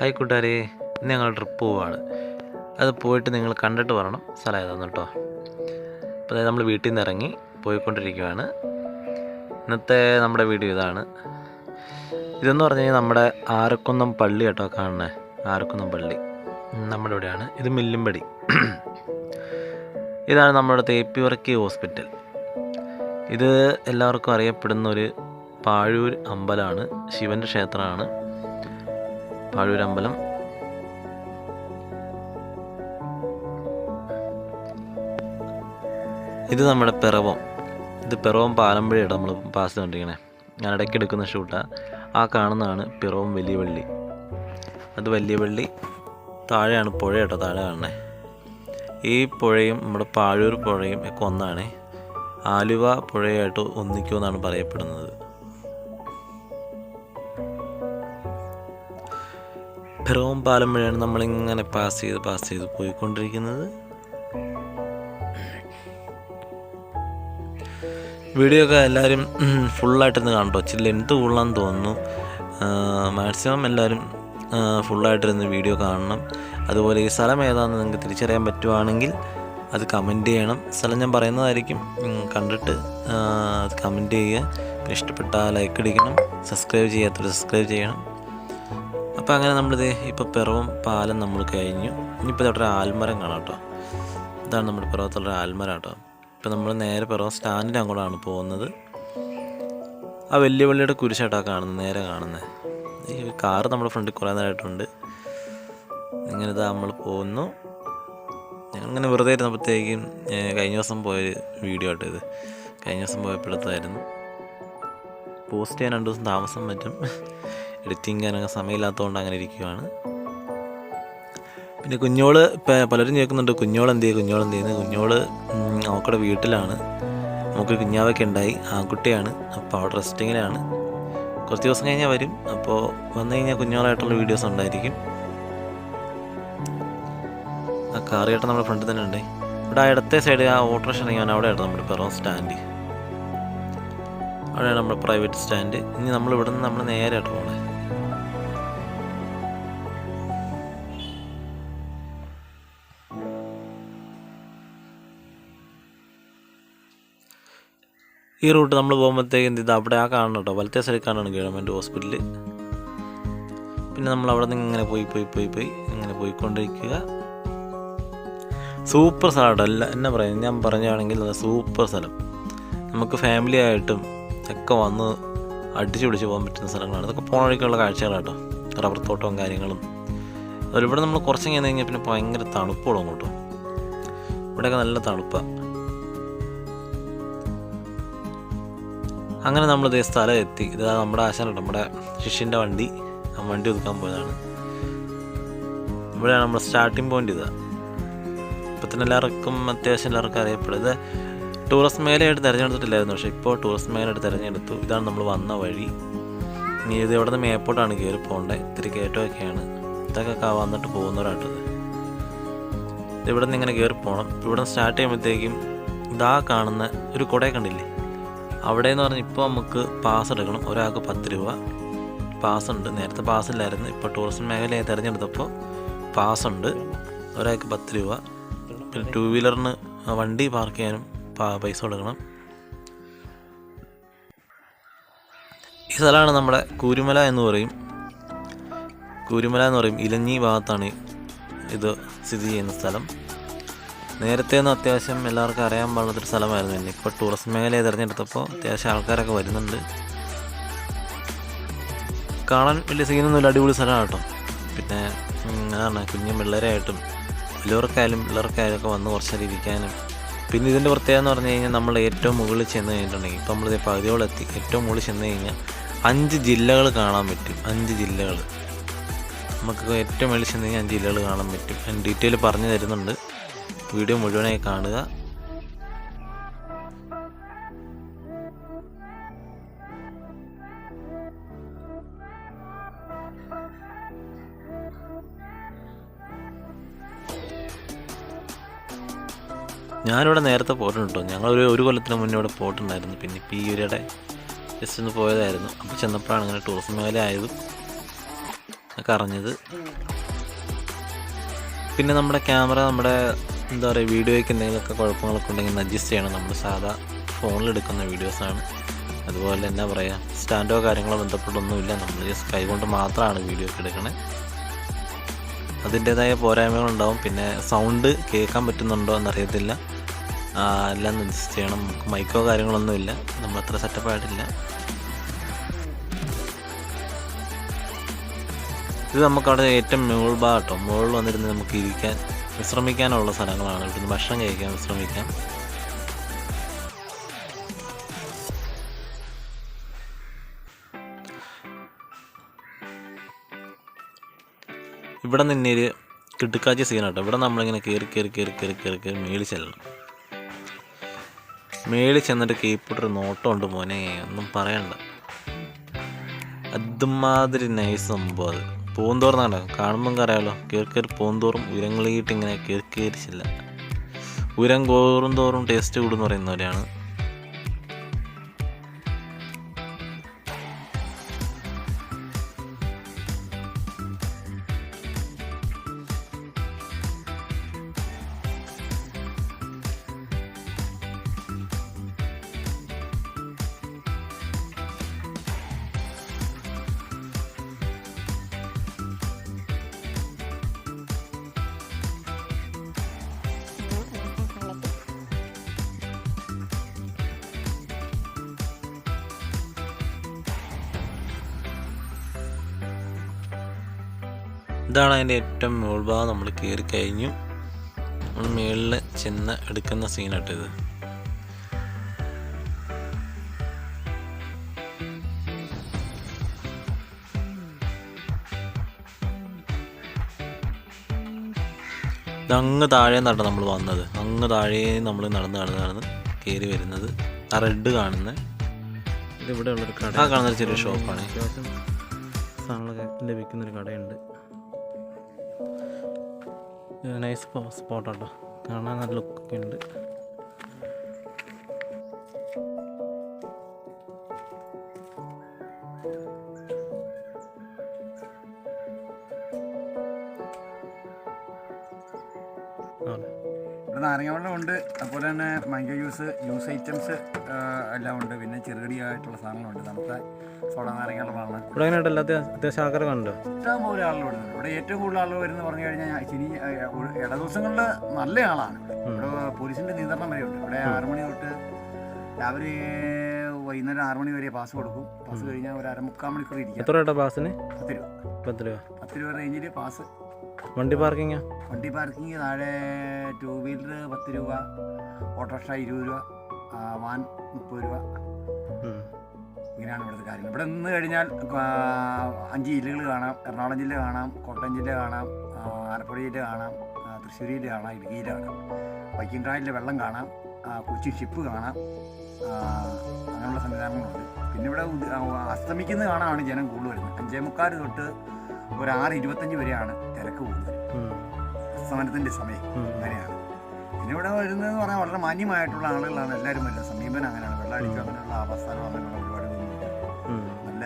Hi കൂട്ടുകാരെ ഞങ്ങൾ trip പോവാണ്. അത് പോയിട്ട് നിങ്ങൾ കണ്ടിട്ട് വരണം. സ്ഥലം ഏതാന്ന് കേട്ടോ. അപ്പോൾ നമ്മൾ വീട്ടിൽ നിന്ന് ഇറങ്ങി പോയിക്കൊണ്ടിരിക്കുകയാണ് ഇന്നത്തെ നമ്മുടെ വീഡിയോ ഇതാണ്. ഇതെന്ന് പറഞ്ഞു കഴിഞ്ഞാൽ നമ്മുടെ ആരക്കുന്നം പള്ളി കേട്ടോ കാണണേ ആരക്കുന്നം പള്ളി. നമ്മുടെ ഇവിടെയാണ്. ഇത് മില്ലുംപടി ഇതാണ് നമ്മുടെ തേപ്പി വർക്കി ഹോസ്പിറ്റൽ. ഇത് എല്ലാവർക്കും അറിയപ്പെടുന്ന ഒരു പാഴൂർ അമ്പലമാണ്. ശിവന്റെ ക്ഷേത്രമാണ്. പാഴൂർ അമ്പലം ഇത് നമ്മുടെ പിറവം. ഇത് പിറവം പാലമ്പുഴയാണ് നമ്മൾ പാസ് കണ്ടിരിക്കണെ. ഞാൻ ഇടയ്ക്ക് എടുക്കുന്ന ഷൂട്ടാണ് ആ. കാണുന്നതാണ് പിറവം വലിയ വള്ളി അത് വലിയ വള്ളി താഴെയാണ് പുഴ കേട്ടോ താഴെ കാണണേ ഈ പുഴയും നമ്മുടെ പാഴൂർ പുഴയും ഒക്കെ ഒന്നാണ്. ആലുവ പുഴയായിട്ട് ഒന്നിക്കുമെന്നാണ് പറയപ്പെടുന്നത്. പിറവം പാലം വഴിയാണ് നമ്മളിങ്ങനെ പാസ് ചെയ്ത് പാസ് ചെയ്ത് പോയിക്കൊണ്ടിരിക്കുന്നത്. വീഡിയോ ഒക്കെ എല്ലാവരും ഫുള്ളായിട്ടിരുന്ന് കാണട്ടോ. ചില്ല എന്ത് കൂടുതലാന്ന് തോന്നുന്നു. മാക്സിമം എല്ലാവരും ഫുള്ളായിട്ടിരുന്ന് വീഡിയോ കാണണം. അതുപോലെ ഈ സ്ഥലം ഏതാണെന്ന് നിങ്ങൾക്ക് തിരിച്ചറിയാൻ പറ്റുവാണെങ്കിൽ അത് കമന്റ് ചെയ്യണം. സ്ഥലം ഞാൻ പറയുന്നതായിരിക്കും. കണ്ടിട്ട് അത് കമന്റ് ചെയ്യുക. ഇഷ്ടപ്പെട്ടാൽ ലൈക്ക് അടിക്കണം. സബ്സ്ക്രൈബ് ചെയ്യാത്തവർ സബ്സ്ക്രൈബ് ചെയ്യണം. അപ്പോൾ അങ്ങനെ നമ്മളിത് ഇപ്പോൾ പിറവം പാലം നമ്മൾ കഴിഞ്ഞു. ഇനിയിപ്പോൾ ഇതോടെ ഒരു ആൽമരം കാണാം കേട്ടോ. ഇതാണ് നമ്മുടെ പിറവത്തുള്ള ആൽമരം കേട്ടോ. ഇപ്പോൾ നമ്മൾ നേരെ പിറവം സ്റ്റാൻഡിന്റെ അങ്ങോട്ടാണ് പോകുന്നത്. ആ വലിയ പള്ളിയുടെ കുരിശായിട്ടാണ് കാണുന്നത് നേരെ കാണുന്നത്. ഈ കാറ് നമ്മുടെ ഫ്രണ്ടിൽ കുറേ നേരമായിട്ടുണ്ട്. ഇങ്ങനെ ഇതാ നമ്മൾ പോകുന്നു. ഞങ്ങളിങ്ങനെ വെറുതെ ഇരുന്നപ്പോഴത്തേക്കും കഴിഞ്ഞ ദിവസം പോയ വീഡിയോ ആട്ടോ ഇത്. കഴിഞ്ഞ ദിവസം പോയപ്പോഴത്തായിരുന്നു പോസ്റ്റ് ചെയ്യാൻ രണ്ട് ദിവസം താമസം പറ്റും. എഡിറ്റിംഗ് ചെയ്യാനൊക്കെ സമയമില്ലാത്തതുകൊണ്ട് അങ്ങനെ ഇരിക്കുവാണ്. പിന്നെ കുഞ്ഞോൾ പലരും കേൾക്കുന്നുണ്ട് കുഞ്ഞോൾ എന്ത് ചെയ്യും കുഞ്ഞോൾ എന്ത് ചെയ്യുന്നത് കുഞ്ഞോൾ അവക്കടെ വീട്ടിലാണ്. നമുക്ക് കുഞ്ഞാവൊക്കെ ഉണ്ടായി ആൺകുട്ടിയാണ് അപ്പോൾ അവിടെ റെസ്റ്റിങ്ങിലാണ്. കുറച്ച് ദിവസം കഴിഞ്ഞാൽ വരും. അപ്പോൾ വന്നു കഴിഞ്ഞാൽ കുഞ്ഞോളായിട്ടുള്ള വീഡിയോസ് ഉണ്ടായിരിക്കും. ആ കാറ് നമ്മുടെ ഫ്രണ്ട് തന്നെ ഉണ്ട്. ഇവിടെ ആ ഇടത്തെ സൈഡ് ആ ഓട്ടോറിക്ഷ അവിടെ ആയിട്ട് നമ്മുടെ പിറവം സ്റ്റാൻഡ്. അവിടെയാണ് നമ്മൾ പ്രൈവറ്റ് സ്റ്റാൻഡ് ഇനി നമ്മൾ ഇവിടെ നിന്ന് നമ്മൾ നേരെ ആയിട്ട് ഈ റൂട്ട് നമ്മൾ പോകുമ്പോഴത്തേക്ക് എന്ത് ഇത് അവിടെ ആ കാണണം കേട്ടോ. വലത്തെ സൈഡിൽ കാണണം ഗവൺമെന്റ് ഹോസ്പിറ്റൽ പിന്നെ നമ്മൾ അവിടെ നിന്ന് ഇങ്ങനെ പോയി പോയി പോയി പോയി ഇങ്ങനെ പോയിക്കൊണ്ടിരിക്കുക. സൂപ്പർ സ്ഥലം കേട്ടോ. അല്ല എന്നാ പറയുന്നത് ഞാൻ പറഞ്ഞാണെങ്കിൽ സൂപ്പർ സ്ഥലം. നമുക്ക് ഫാമിലി ആയിട്ടും ഒക്കെ വന്ന് അടിച്ചു പിടിച്ച് പോകാൻ പറ്റുന്ന സ്ഥലങ്ങളാണ്. ഇതൊക്കെ പോണ വഴിക്കുള്ള കാഴ്ചകളാണ് കേട്ടോ റബ്ബർ തോട്ടവും കാര്യങ്ങളും. ഇവിടെ നമ്മൾ കുറച്ച് കഴിഞ്ഞ് കഴിഞ്ഞാൽ പിന്നെ ഭയങ്കര തണുപ്പുള്ള അങ്ങോട്ടും. ഇവിടെയൊക്കെ നല്ല തണുപ്പാണ് അങ്ങനെ നമ്മൾ ഇതേ സ്ഥലം എത്തി. ഇതാ നമ്മുടെ ആശാനുണ്ട് നമ്മുടെ ശിഷ്യന്റെ വണ്ടി. ആ വണ്ടി ഒതുക്കാൻ പോയതാണ്. ഇവിടെയാണ് നമ്മുടെ സ്റ്റാർട്ടിംഗ് പോയിന്റ് ഇതാ. ഇപ്പം തന്നെ എല്ലാവർക്കും അത്യാവശ്യം എല്ലാവർക്കും അറിയപ്പെടും. ഇത് ടൂറിസ്റ്റ് മേഖലയായിട്ട് തിരഞ്ഞെടുത്തിട്ടില്ലായിരുന്നു. പക്ഷെ ഇപ്പോൾ ടൂറിസ്റ്റ് മേഖലയായിട്ട് തിരഞ്ഞെടുത്തു. ഇതാണ് നമ്മൾ വന്ന വഴി. ഇനി ഇത് ഇവിടെ നിന്ന് മേപ്പോട്ടാണ് കയറി പോകേണ്ടത് ഇത്തിരി കയറ്റമൊക്കെയാണ്. ഇതൊക്കെ വന്നിട്ട് പോകുന്നവരാട്ടത്. ഇവിടെ നിന്ന് ഇങ്ങനെ കയറി പോകണം ഇവിടെ നിന്ന് സ്റ്റാർട്ട് ചെയ്യുമ്പോഴത്തേക്കും ഇതാ കാണുന്ന ഒരു കുടയെ കണ്ടില്ലേ? അവിടെ എന്ന് പറഞ്ഞാൽ ഇപ്പോൾ നമുക്ക് പാസ് എടുക്കണം. ഒരാൾക്ക് പത്ത് രൂപ. പാസ് ഉണ്ട്. നേരത്തെ പാസ് ഇല്ലായിരുന്നു. ഇപ്പോൾ ടൂറിസം മേഖലയെ തിരഞ്ഞെടുത്തപ്പോൾ പാസ് ഉണ്ട്. ഒരാൾക്ക് പത്ത് രൂപ. പിന്നെ ടൂ വീലറിന് വണ്ടി പാർക്ക് ചെയ്യാനും പൈസ കൊടുക്കണം. ഈ സ്ഥലമാണ് നമ്മുടെ കൂരുമല എന്ന് പറയും. കൂരുമല എന്ന് പറയും ഇലഞ്ഞി ഭാഗത്താണ് ഇത് സ്ഥിതി ചെയ്യുന്ന സ്ഥലം. നേരത്തെ ഒന്നും അത്യാവശ്യം എല്ലാവർക്കും അറിയാൻ പാടുള്ളൊരു സ്ഥലമായിരുന്നു തന്നെ ഇപ്പോൾ ടൂറിസ്റ്റ് മേഖലയെ തിരഞ്ഞെടുത്തപ്പോൾ അത്യാവശ്യം ആൾക്കാരൊക്കെ വരുന്നുണ്ട്. കാണാൻ വലിയ സീനൊന്നുമില്ല അടിപൊളി സ്ഥലമാണ് കേട്ടോ. പിന്നെ അതാണ് കുഞ്ഞു പിള്ളേരായിട്ടും വലിയവർക്കായാലും പിള്ളേർക്കായാലും ഒക്കെ വന്ന് കുറച്ച് ഇരിക്കാനും പിന്നെ ഇതിന്റെ പ്രത്യേകത എന്ന് പറഞ്ഞു കഴിഞ്ഞാൽ നമ്മൾ ഏറ്റവും മുകളിൽ ചെന്ന് കഴിഞ്ഞിട്ടുണ്ടെങ്കിൽ ഇപ്പോൾ നമ്മളിത് പകുതിയോളം എത്തി ഏറ്റവും മുകളിൽ ചെന്ന് കഴിഞ്ഞാൽ അഞ്ച് ജില്ലകൾ കാണാൻ പറ്റും അഞ്ച് ജില്ലകൾ. നമുക്ക് ഏറ്റവും മുകളിൽ ചെന്ന് കഴിഞ്ഞാൽ അഞ്ച് ജില്ലകൾ കാണാൻ പറ്റും. ഞാൻ ഡീറ്റെയിൽ പറഞ്ഞു തരുന്നുണ്ട്. വീഡിയോ മുഴുവനായി കാണുക. ഞാനിവിടെ നേരത്തെ പോയിട്ടുണ്ട്? കേട്ടോ ഞങ്ങളൊരു ഒരു കൊല്ലത്തിന് മുന്നേ ഇവിടെ പോയിട്ടുണ്ടായിരുന്നു. പിന്നെ ഇപ്പോൾ ഈ ഒരിടെ ജസ്റ്റ് ഒന്ന് പോയതായിരുന്നു. അപ്പോൾ ചെന്നപ്പോഴാണ് ഇങ്ങനെ ടൂറിസം മേഖല ആയതും ഒക്കെ അറിഞ്ഞത്. പിന്നെ നമ്മുടെ ക്യാമറ നമ്മുടെ എന്താ പറയുക വീഡിയോയ്ക്ക് എന്തെങ്കിലുമൊക്കെ കുഴപ്പങ്ങളൊക്കെ ഉണ്ടെങ്കിൽ അഡ്ജസ്റ്റ് ചെയ്യണം. നമ്മൾ സാധാ ഫോണിലെടുക്കുന്ന വീഡിയോസാണ് അതുപോലെ എന്നാ പറയുക സ്റ്റാൻഡോ കാര്യങ്ങളോ ബന്ധപ്പെട്ടൊന്നുമില്ല. നമ്മൾ ജസ്റ്റ് കൈകൊണ്ട് മാത്രമാണ് വീഡിയോ ഒക്കെ എടുക്കണേ. അതിന്റേതായ പോരായ്മകളുണ്ടാവും. പിന്നെ സൗണ്ട് കേൾക്കാൻ പറ്റുന്നുണ്ടോ എന്നറിയത്തില്ല. എല്ലാം അഡ്ജസ്റ്റ് ചെയ്യണം. നമുക്ക് മൈക്കോ കാര്യങ്ങളൊന്നുമില്ല നമ്മൾ അത്ര സെറ്റപ്പ് ആയിട്ടില്ല. ഇത് നമുക്കവിടെ ഏറ്റവും മുകൾ ഭാഗം കേട്ടോ. മുകളിൽ വന്നിരുന്ന് നമുക്ക് ഇരിക്കാൻ വിശ്രമിക്കാനുള്ള സ്ഥലങ്ങളാണ്. ഇവിടുന്ന് ഭക്ഷണം കഴിക്കാൻ വിശ്രമിക്കാം ഇവിടെ നിന്നൊരു കിട്ടുക്കാച്ചി സീനാട്ടോ ഇവിടെ നമ്മളിങ്ങനെ കയറി കയറി കയറി കയറി കയറി കയറി മേളിൽ ചെല്ലണം. മേളിൽ ചെന്നിട്ട് കീപ്പിട്ടൊരു നോട്ടം ഉണ്ട് മോനെ. ഒന്നും പറയണ്ട. അതുമാതിരി നൈസ് സംഭവം അത്. പൂന്തോറും നട കാണുമ്പം കറിയാലോ കയറി കയറി പൂന്തോറും ഉയരങ്ങളിയിട്ട് ഇങ്ങനെ കയറി കയറി ചെല്ലാം ഉയരം കോറും തോറും ടേസ്റ്റ് കൂടുന്ന് പറയുന്ന ഇതാണ് അതിന്റെ ഏറ്റവും മുകൾഭാഗം നമ്മൾ കയറി കഴിഞ്ഞു. നമ്മൾ മുകളിൽ ചെന്ന് എടുക്കുന്ന സീനാട്ടിത് അങ്ങ് താഴെ നിന്നാണ് നമ്മൾ വന്നത്. അങ്ങ് താഴെ നമ്മൾ നടന്ന് നടന്ന് നടന്ന് കയറി വരുന്നത്. ആ റെഡ് കാണുന്ന. ഇതിവിടെ ഉള്ളൊരു കട ആ കാണുന്ന ചെറിയ ഷോപ്പാണ് ലഭിക്കുന്നൊരു കടയുണ്ട്. നൈസ് സ്പോട്ടാട്ടോ കാണാൻ നല്ല ലുക്കൊക്കെ ഉണ്ട്. ഉണ്ട്. അതുപോലെ തന്നെ മാംഗോ ജ്യൂസ് ജ്യൂസ് ഐറ്റംസ് എല്ലാം ഉണ്ട്. പിന്നെ ചെറുകടിയായിട്ടുള്ള സാധനങ്ങളുണ്ട്. തണുത്ത സോഡ നാരങ്ങ വെള്ളമാണ് ഇവിടെ എല്ലാ അത്യാവശ്യം ഇഷ്ടം പോലെ ആളുകൾ വരുന്നുണ്ട് ഇവിടെ ഏറ്റവും കൂടുതൽ ആളുകൾ വരുന്നത് പറഞ്ഞു കഴിഞ്ഞാൽ ശനി ഇട ദിവസങ്ങളിൽ നല്ല ആളാണ്. ഇവിടെ പോലീസിന്റെ നിയന്ത്രണം വരെ ഉണ്ട്. ഇവിടെ ആറ് മണി തൊട്ട് രാവിലെ വൈകുന്നേരം ആറ് മണി വരെ പാസ് കൊടുക്കും. പാസ് കഴിഞ്ഞാൽ ഒരു അരമുക്കാൽ മണിക്കൂർ ഇരിക്കും. എത്ര പാസിന്? പത്ത് രൂപ. പത്ത് രൂപ. പത്ത് രൂപ റേഞ്ചിൽ പാസ്. വണ്ടി പാർക്കിംഗ് വണ്ടി പാർക്കിങ് താഴെ ടൂ വീലർ പത്ത് രൂപ ഓട്ടോറിക്ഷ ഇരുപത് രൂപ വാൻ മുപ്പത് രൂപ. ഇങ്ങനെയാണ് ഇവിടുത്തെ കാര്യങ്ങൾ. ഇവിടെ നിന്ന് കഴിഞ്ഞാൽ അഞ്ച് ജില്ലകൾ കാണാം. എറണാകുളം ജില്ല കാണാം കോട്ടയം ജില്ല കാണാം ആലപ്പുഴ ജില്ല കാണാം തൃശ്ശൂർ ജില്ല കാണാം ഇടുക്കി ജില്ല കാണാം. വൈക്കിംഗ് കായലിലെ വെള്ളം കാണാം കൊച്ചി ഷിപ്പ് കാണാം അങ്ങനെയുള്ള സംവിധാനങ്ങളുണ്ട്. പിന്നെ ഇവിടെ അസ്തമിക്കുന്ന കാണാനാണ് ജനം കൂടുതൽ വരുന്നത്. അഞ്ചേ മുക്കാൽ തൊട്ട് ഒരു ആറ് ഇരുപത്തഞ്ച് വരെയാണ് തിരക്ക് കൂടുതൽ. അസ്തമനത്തിന്റെ സമയം അങ്ങനെയാണ്. പിന്നെ ഇവിടെ വരുന്നതെന്ന് പറഞ്ഞാൽ വളരെ മാന്യമായിട്ടുള്ള ആളുകളാണ്. എല്ലാവരും വരുന്നത് സമീപനം അങ്ങനെയാണ്. വെള്ളാഴ്ച അങ്ങനെയുള്ള അവസ്ഥാനം അങ്ങനെയുള്ള ഒരുപാട് നല്ല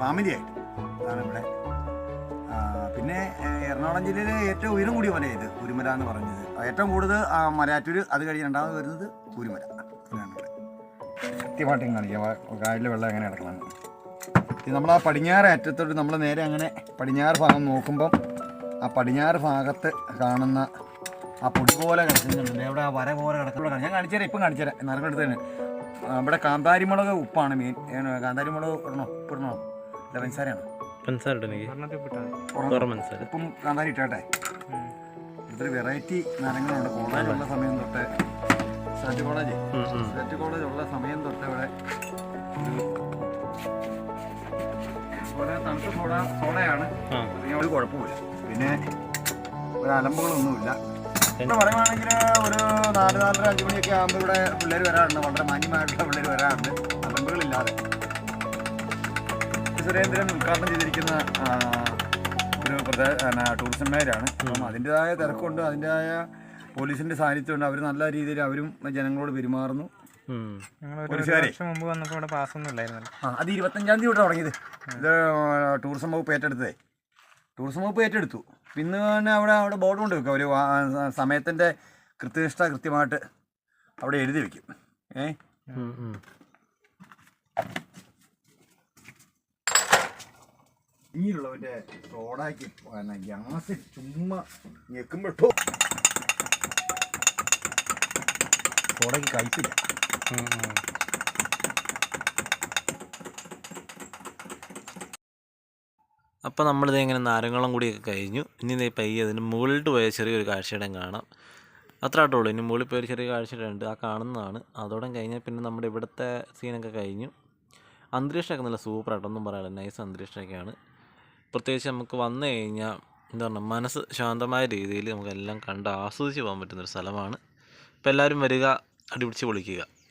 ഫാമിലി ആയിട്ട് ആണ് ഇവിടെ. പിന്നെ എറണാകുളം ജില്ലയിലെ ഏറ്റവും ഉയരം കൂടിയ മല ഇത് കുരുമല എന്ന് പറഞ്ഞത്. ഏറ്റവും കൂടുതൽ ആ, മലയാറ്റൂർ അത് കഴിഞ്ഞ് രണ്ടാമത് വരുന്നത് കുരുമല. കൃത്യമായിട്ട് കാണിക്കാം. കായലിലെ വെള്ളം എങ്ങനെ കിടക്കണം നമ്മൾ ആ പടിഞ്ഞാറ് അറ്റത്തോട്ട് നമ്മൾ നേരെ അങ്ങനെ പടിഞ്ഞാറ് ഭാഗം നോക്കുമ്പം ആ പടിഞ്ഞാറ് ഭാഗത്ത് കാണുന്ന ആ പൊടി പോലെ കിടക്കുന്നുണ്ട്. അവിടെ ആ വര പോലെ കിടക്കുന്നുണ്ട്. ഞാൻ കാണിച്ചുതരാം ഇപ്പം കാണിച്ചുതരാം. നരകം എടുത്ത് തന്നെ ഇവിടെ കാന്താരിമുളക് ഉപ്പാണ് മെയിൻ കാന്താരിമുളക് ഇടണോ ഇടണോ അല്ല പഞ്ചസാരയാണോ? ഉപ്പും കാന്താരി ഇട്ടേ ഇത്ര വെറൈറ്റി നിറങ്ങളുണ്ട് കോളേജുള്ള സമയം തൊട്ട് സെറ്റ് കോളേജ് സെറ്റ് കോളേജ് ഉള്ള സമയം തൊട്ട് ഇവിടെ ഒരു തണുത്ത സോഡ സോഡയാണ്. ഒരു കുഴപ്പമില്ല പിന്നെ ഒരു അലമ്പുകളൊന്നുമില്ല ഇപ്പം പറയുവാണെങ്കിൽ ഒരു നാല് നാലര അഞ്ച് മണിയൊക്കെ ആകുമ്പോൾ ഇവിടെ പിള്ളേർ വരാറുണ്ട്. വളരെ മാന്യമായിട്ടുള്ള പിള്ളേർ വരാറുണ്ട്. അലമ്പുകളില്ലാതെ. സുരേന്ദ്രൻ ഉദ്ഘാടനം ചെയ്തിരിക്കുന്ന ഒരു പ്രധാന ടൂറിസം മേഖലയാണ്. അപ്പം അതിന്റെതായ തിരക്കുണ്ട്. അതിന്റെതായ പോലീസിന്റെ സാന്നിധ്യമുണ്ട്. അവർ നല്ല രീതിയിൽ അവരും ജനങ്ങളോട് പെരുമാറുന്നു. മുമ്പ് വന്നപ്പോൾ ഇവിടെ പാസ്സൊന്നും ഇല്ലായിരുന്നല്ലോ. ആ അത് ഇരുപത്തഞ്ചാം തീയതി ഇവിടെ തുടങ്ങിയത്. ഇത് ടൂറിസം വകുപ്പ് ഏറ്റെടുത്തതേ. ടൂറിസം വകുപ്പ് ഏറ്റെടുത്തു. പിന്നെ തന്നെ അവിടെ അവിടെ ബോർഡ് കൊണ്ട് വെക്കും. അവർ സമയത്തിന്റെ കൃത്യനിഷ്ഠ കൃത്യമായിട്ട് അവിടെ എഴുതി വെക്കും. ഏ? സോഡാക്കി പിന്നെ ഗ്യാസ് ചുമ്മാ ഞെക്കുമ്പോട്ടോ റോഡാക്കി ഉം. അപ്പോൾ നമ്മളിത് ഇങ്ങനെ നാരങ്ങളും കൂടിയൊക്കെ കഴിഞ്ഞു. ഇനി ഇതേ പയ്യെ അതിന് മുകളിലോട്ട് പോയ ചെറിയൊരു കാഴ്ചയിടം കാണാം. അത്ര ആട്ടുള്ളൂ ഇനി മുകളിൽ പോയൊരു ചെറിയ കാഴ്ചയിടം ഉണ്ട്. ആ കാണുന്നതാണ്. അതോടെ കഴിഞ്ഞാൽ പിന്നെ നമ്മുടെ ഇവിടുത്തെ സീനൊക്കെ കഴിഞ്ഞു. അന്തരീക്ഷമൊക്കെ നല്ല സൂപ്പറായിട്ടൊന്നും പറയാനില്ല. നൈസ് അന്തരീക്ഷമൊക്കെയാണ്. പ്രത്യേകിച്ച് നമുക്ക് വന്നു കഴിഞ്ഞാൽ എന്താ പറയുക മനസ്സ് ശാന്തമായ രീതിയിൽ നമുക്കെല്ലാം കണ്ട് ആസ്വദിച്ച് പോകാൻ പറ്റുന്നൊരു സ്ഥലമാണ്. അപ്പോൾ എല്ലാവരും വരിക അടിപിടിച്ച് പൊളിക്കുക.